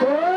Whoa!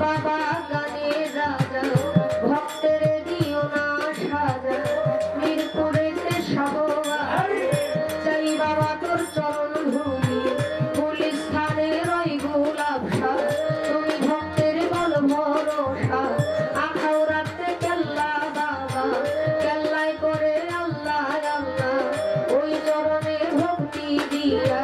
বাবা গানের রাজা, ভক্তের দিও না সাজা, মিরপুরেতে সবার চাই বাবা তোর চরণ ভূমি পুলিশ স্থানের ওই গোলাপ তুমি ভক্তের বল ভরসা আখাও রাখতে কেল্লা বাবা, কেল্লায় করে আল্লাহ আল্লাহ। ওই চরণে ভক্তি দিয়া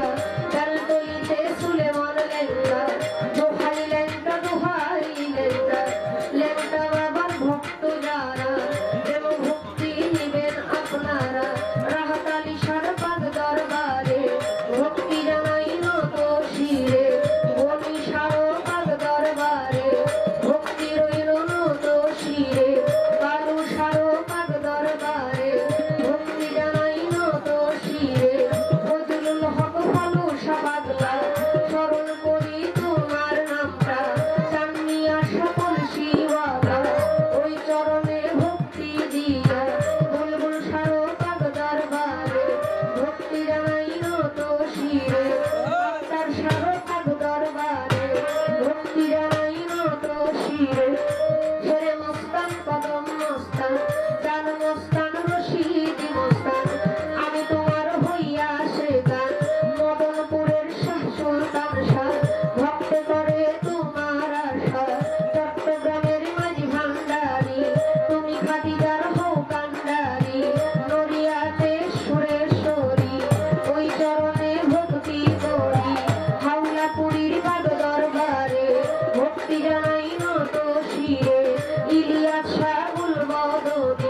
Oh.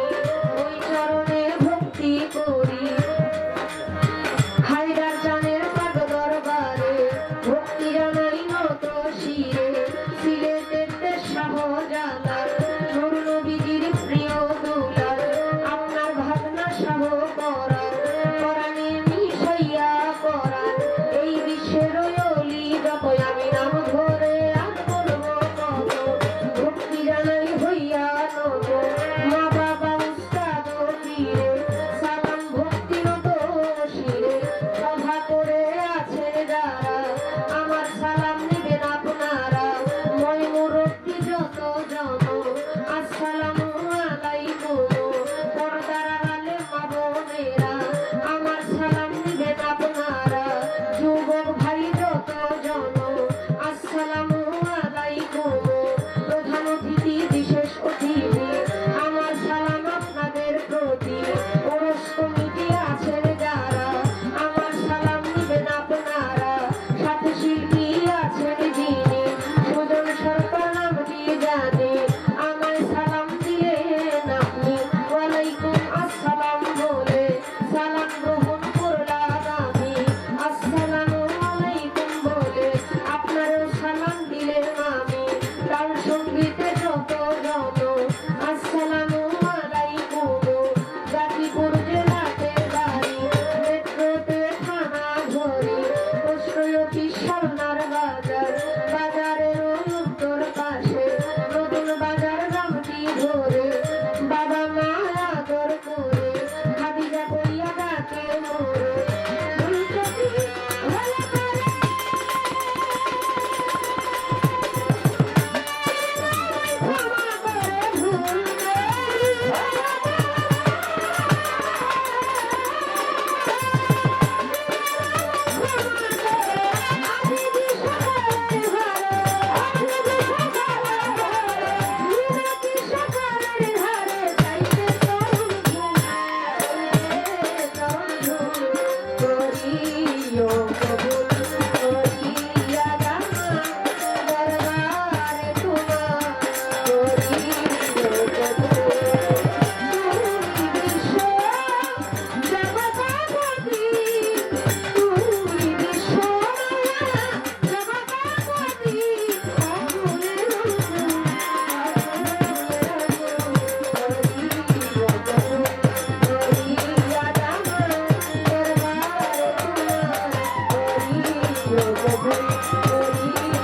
Thank you.